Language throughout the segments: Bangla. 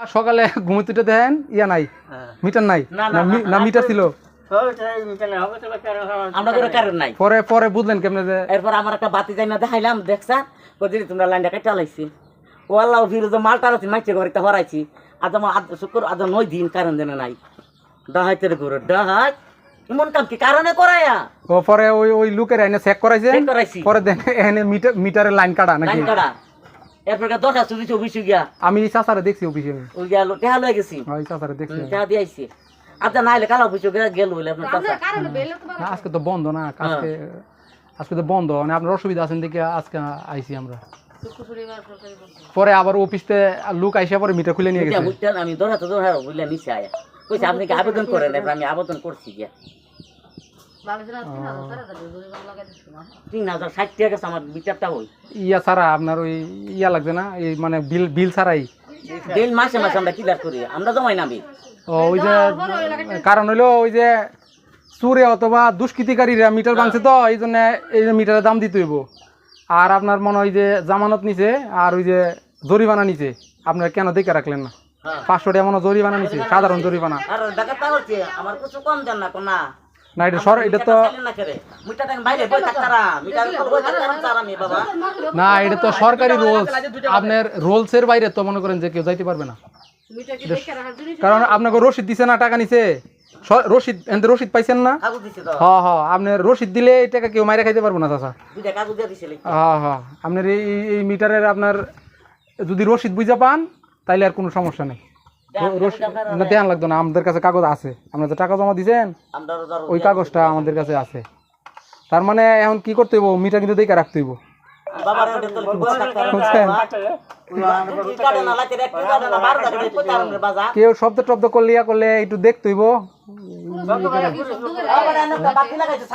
সকালে ঘুমোতে দেখেন ইয়া নাই মিটার নাই না, মিটার ছিল। পরে পরে বুঝলেন কেমনে যে এরপর আমার একটা বাতি যাই না দেখাইলাম দেখছা? কদিন তোমরা লাইনটা কেটে লাইছি ও আল্লাহ ফিরে মাল টালাছি মাইছে ঘরে হরাইছি আজ আমার আদ শুক্র আজ নয় দিন কারণ দেনে নাই। ডাহাইতের ঘুরে ডাহাই। এমন কাম কি কারণে করাইয়া ও পরে ওই ওই লুকের এনে চেক করাইছে। করাইছি। পরে দেন এনে মিটার মিটারের লাইন কাটা নাকি? লাইন কাটা। এরপর দশটা সুদি চব্বিশ গিয়া। আমি চাচারে দেখছি অফিসে। ওই গিয়া টেহা লয়ে গেছি। ওই চাচারে দেখছি। টেহা দিয়ে আইছি। আচ্ছা নাইলে কালা অফিস গেল বলে আপনার চাচা? আজকে তো বন্ধ না আজকে আজকে তো বন্ধ। মানে আপনার অসুবিধা আছেন দেখে আজকে আইছি আমরা। পরে আবার অফিসতে লোক আইসা পরে মিটার খুলে নিয়ে গেছে। আমি দৌড়া তো দৌড়া বুঝলে নিচে আয়া। কইছে আপনি কি আবেদন করেন? আমি আবেদন করছি গিয়া। তিন হাজার ষাট টাকা গেছে আমার বিচারটা হই ইয়া ছাড়া আপনার ওই ইয়া লাগছে না এই মানে বিল বিল ছাড়াই। দিন মাসে মাসে আমরা ক্লিয়ার করি আমরা জমাই নামি ও ওই যে কারণ হইল ওই যে চুরে অথবা দুষ্কৃতিকারীরা মিটার ভাঙছে তো এই জন্য এই যে মিটারের দাম দিতে হইব। আর আপনার মনে হয় যে জামানত নিছে আর ওই যে জরিমানা নিছে আপনার কেন দেখে রাখলেন না? হ্যাঁ। পাঁচশো টাকা মনে জরিমানা নিছে সাধারণ জরিমানা। আমার কিছু কম দেন না না এটা সর এটা তো না করে। মিটা টাকা বাইরে বই থাকতারা মিটা বই থাকতারা চার আমি বাবা। না এটা তো সরকারি রুলস। আপনার রুলসের বাইরে তো মনে করেন যে কেউ যাইতে পারবে না। কারণ আপনাকে রসিদ দিছে না টাকা নিছে। স- রসিদ এনতে রসিদ পাইছেন না? কাগজ দিছে তো। হ হ আপনার রসিদ দিলে এই টাকা কেউ মাইরে খাইতে পারব না চাচা। হ্যাঁ হ্যাঁ আপনার এই মিটারের আপনার যদি রসিদ বুঝা পান তাইলে আর কোনো সমস্যা নেই। না দেওয়ান লাগতো না আমাদের কাছে কাগজ আছে আপনার যে টাকা জমা দিয়েছেন ওই কাগজটা আমাদের কাছে আছে তার মানে এখন কি করতে হইব মিটার কিন্তু দেখে রাখতে হইব তো কেউ শব্দ টব্দ করলে ইয়া করলে একটু দেখতে হইব বাতি লাগাইছে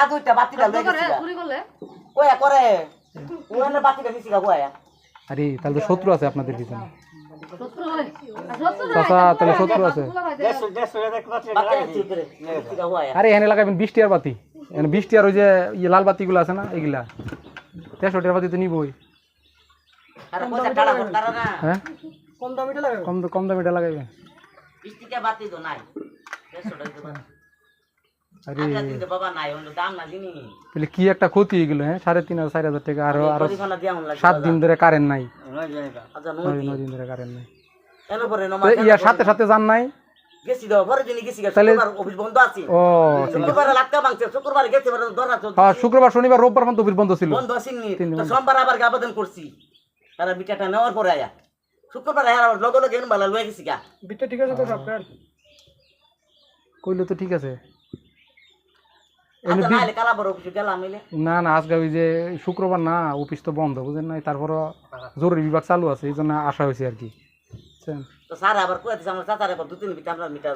আরে তাহলে তো শত্রু আছে আপনাদের পিছনে। চাচা তাহলে শত্রু আছে। কয়া আরে এখানে লাগাবেন বিশ টিয়ার বাতি। এখানে বিশ টিয়ার ওই যে ইয়ে লাল বাতিগুলো আছে না এগুলা। তেরোশো টিয়ার বাতি তো নিবই। আর হ্যাঁ? কম দামিটা লাগাবেন? কম কম দামিটা লাগাবেন বৃষ্টিতে বাতি তো নাই। দেড়শো টাকা তাহলে কি একটা ক্ষতি হয়ে গেলো হ্যাঁ? সাড়ে তিন হাজার চার হাজার টাকা আরও আরও সাত দিন ধরে কারেন্ট নাই। আচ্ছা নয় নয় নয় দিন ধরে কারেন্ট নাই। ইয়ার সাথে সাথে যান নাই? গেছি দাও গেছি গা। তাহলে- শুক্রবার অফিস বন্ধ আছে। ও শুক্রবার লাটকা ভাঙছে শুক্রবার গেছে পরে ধরা চলছে। হ্যাঁ শুক্রবার শনিবার রোববার পর্যন্ত অফিস বন্ধ ছিল। সোমবার আবার আবেদন করছি। তারা বিটাটা নেওয়ার পরে আয়া। শুক্রবার আবার লগে লগে এনে বালা লয়ে গেছি গা। বিটটা ঠিক আছে তো কইলে তো ঠিক আছে আচ্ছা নাইলে কালা বড় অফিসে গেলাম মিলে না না আজকে ওই যে শুক্রবার না অফিস তো বন্ধ বুঝেন নাই? তারপরও জরুরি বিভাগ চালু আছে এই জন্য আসা হয়েছে আর কি। স্যার আবার চাচার এবার দু তিন আমরা মিটার